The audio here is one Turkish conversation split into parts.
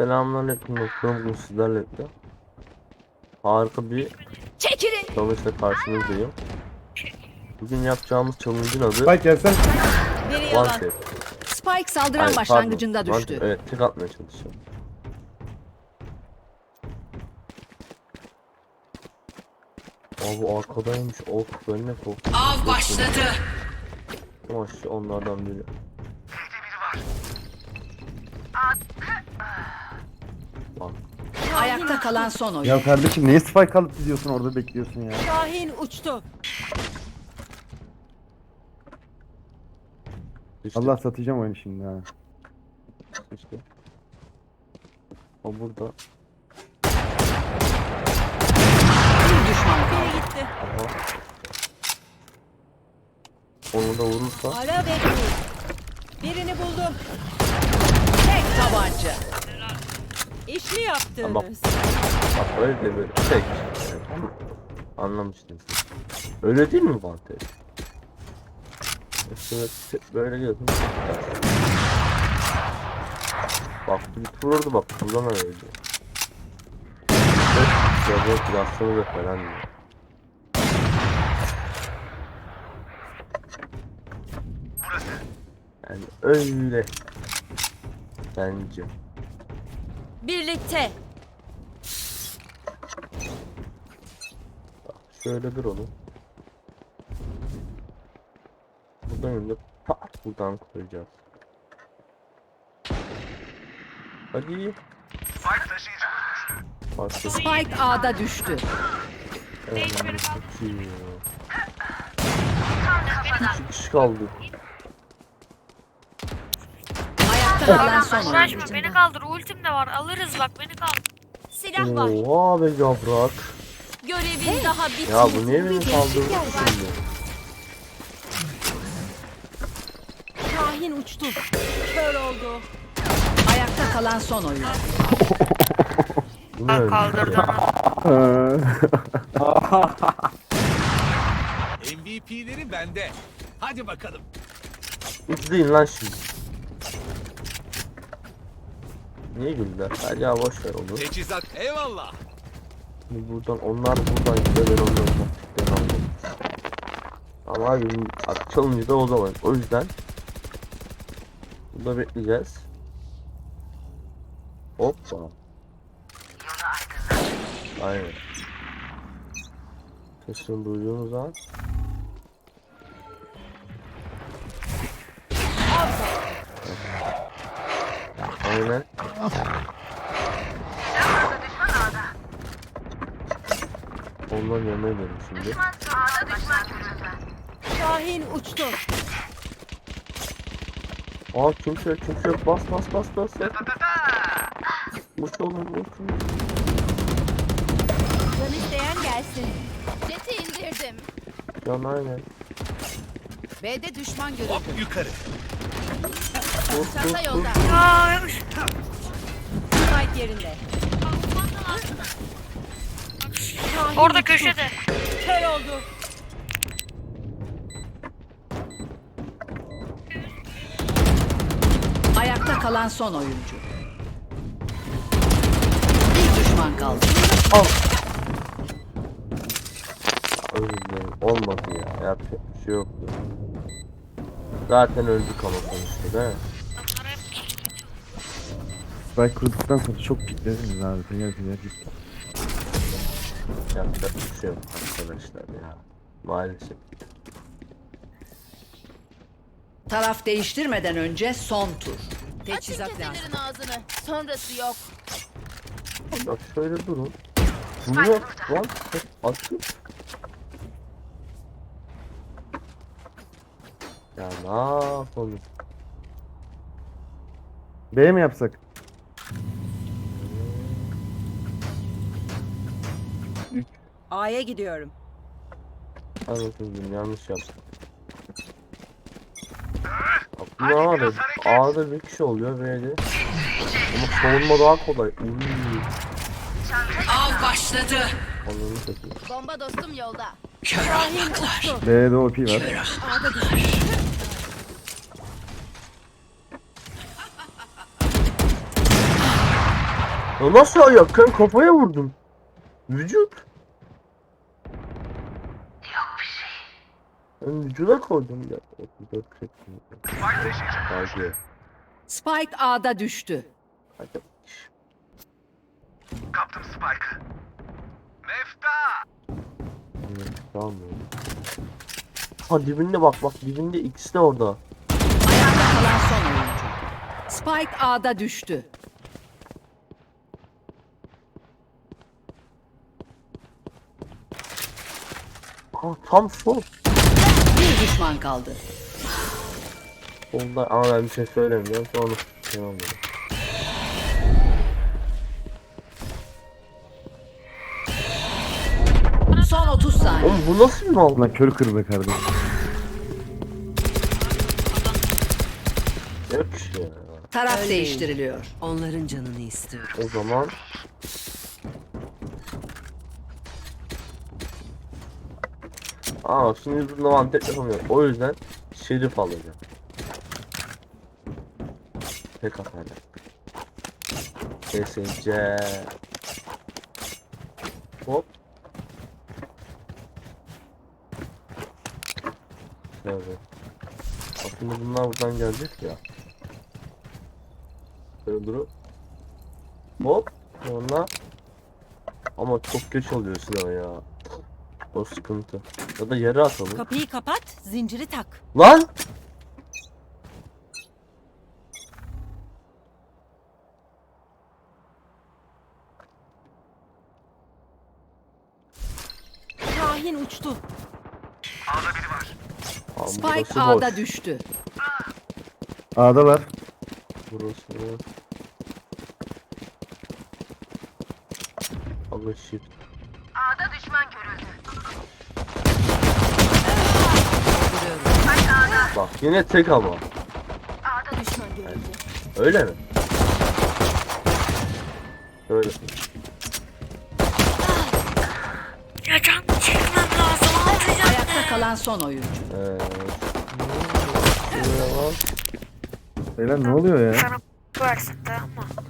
Selamünaleyküm dostlarım. Bugün sizlerle birlikte harika bir Çekilin. challenge'la karşınızdayım. Bugün yapacağımız challenge'ın adı Spike gelsen. Biri One yalan. Tap. Spike saldıran Hayır, başlangıcında pardon. düştü. Evet, tek atmaya çalışıyorum. Aa bu arkadaymış. Of ben ne korktum. Av başladı. Maş onlardan biri. Ayakta kalan son oyun. Ya kardeşim niye spike alıp gidiyorsun orada bekliyorsun ya. Şahin uçtu. işte, Allah satacağım oyunu şimdi ha. işte. O burada. Bir düşman kaldı. Aha. Onu da vurursa Ara vur. Birini buldum. Tek tabanca. İşli yaptınız. Bak. bak de böyle tek. Anlamıştınız. Öyle değil mi Vante? İşte böyle gelsin. Bak bir vururdu bak buradan öyle. Şöyle klasını da falan diyor. Yani öyle. Bence. Birlikte. Şöyle dur oğlum. Buradan önce pat buradan koyacağız. Hadi. Farklı. Spike A'da düştü. Evet, çok iyi. İki kişi kaldı. Oyun. beni kaldır ultim de var alırız bak beni kaldır. Silah var. Oha be yaprak. Görevin daha bitmedi. Ya bu niye beni kaldırdı şimdi? Şahin uçtu. Kör oldu. Ayakta kalan son oyun. Öyle? Kaldırdın. MVP'leri bende. Hadi bakalım. İzleyin lan şimdi. Niye güldüler? Hadi ya boş ver onu. Teçhizat eyvallah. Şimdi buradan onlar buradan gidiyor ben onları taktikten aldım. Ama abi açılınca da o zaman. O yüzden burada bekleyeceğiz. Hoppa. Aynen. Sesini duyduğunuz an. Aynen. Ondan yemeğe dönüyorum şimdi. Şahin uçtu. Aa kimse yok kimse yok bas bas bas bas bas. Uç oğlum uç. Can isteyen gelsin. Jeti indirdim. Can aynen. B'de düşman Hop görüldü. yukarı. Çanta yolda. Ya Spike yerinde. Orada köşede. Kör oldu. Ayakta kalan son oyuncu. Bir düşman kaldı. Özür dilerim. Olmadı ya. Yapacak bir şey yoktu. Zaten öldük ama sonuçta değil mi? Spike kurduktan sonra çok piklediniz abi. Teker teker git. Yapacak bir şey yok arkadaşlar ya. Maalesef. Taraf değiştirmeden önce son tur. Açın Teçhizat lazım. keselerin ağzını. Sonrası yok. Bak şöyle durun. Bunu lan açıp. Ya ne yapalım? B mi yapsak? A'ya gidiyorum. Anlatıldım yanlış yaptım. Var ya A'da bir kişi oluyor B'de. Ama savunma daha kolay. Uyyy. Av başladı. Ananı satayım. Bomba dostum yolda. Şahin uçtu. B'de OP var. Ya nasıl ayak? Ben kafaya vurdum. Vücut. Ben vücuda koydum ya. 34 çektim. Hadi. Spike A'da düştü. Hadi. Evet, Tamam ya. Ha dibinde bak bak dibinde ikisi de orada. Ayakta kalan son oyuncu. Spike A'da düştü. Ha tam sol. Bir düşman kaldı. Solda ama ben bir şey söylemiyorum. Sonra şey olmadı. Son 30 saniye. Oğlum bu nasıl bir mal? Lan kör kır be kardeşim. Yok ya. Taraf değiştiriliyor. Onların canını istiyorum. O zaman Aa şimdi bununla mantık yapamıyorum. O yüzden şerif alacağım. Tek atacağım. Kesince. Hop. Evet. Aslında bunlar buradan gelecek ya. Böyle durup. Hop. Sonra. Ama çok geç oluyor silah ya. O sıkıntı. Ya da yere atalım. Kapıyı kapat, zinciri tak. Lan! Kahin uçtu. Aa, Spike burası A'da boş. düştü. A'da var. Burası boş. Aga shift. Bak yine tek ama. Düşman görüldü. Öyle mi? Öyle. Ya can çekmem lazım. Alacağım. Ayakta kalan son oyuncu. Bak. Beyler ne oluyor ya? Sana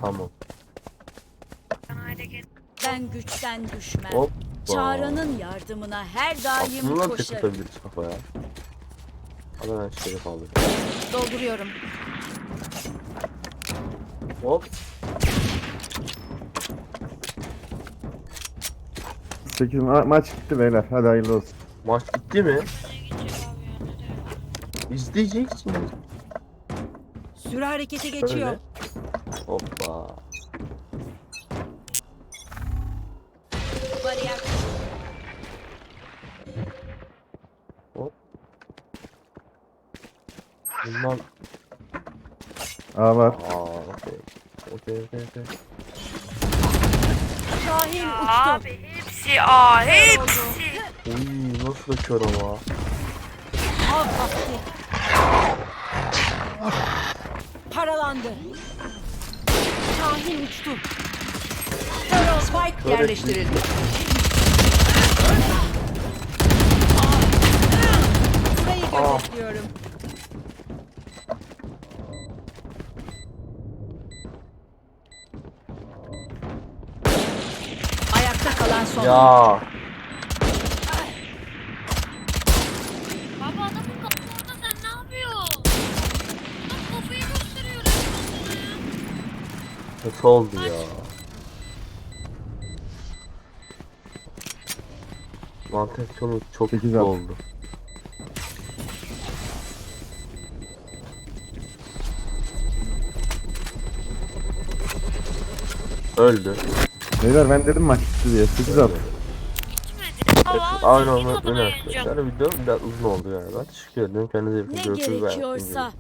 tamam. Sana öyle gel. Ben güçten düşmem. Hop. Çağrı'nın yardımına her daim Aslında tek koşarım. atabiliriz kafaya. Hadi ben şerif alayım. Dolduruyorum. Hop. 8 ma- maç gitti beyler. Hadi hayırlı olsun. Maç bitti mi? İzleyeceksiniz. Süre harekete geçiyor. Öyle. Hoppa. Bariyer Bundan... A var. Aa, okey. Okey, okey, okey. Kahin uçtu. Abi hepsi aa hepsi. Uy, nasıl da kör ama. Av vakti. Paralandı. Kahin uçtu. Spike yerleştirildi. Burayı Aa. gözetliyorum. Ya. Baba adamın kapı orada sen ne yapıyorsun? Bak kafayı gösteriyor resmen sana ya. Kötü oldu ya. Mantık sonu çok Sekiz kötü oldu. Öldü. Beyler ben dedim maç gitti diye. 8 at. Bana öyle. Yani video biraz uzun oldu yani. Ben teşekkür ederim. Kendinize iyi bakın. Ne Görüşürüz. Gerekiyorsa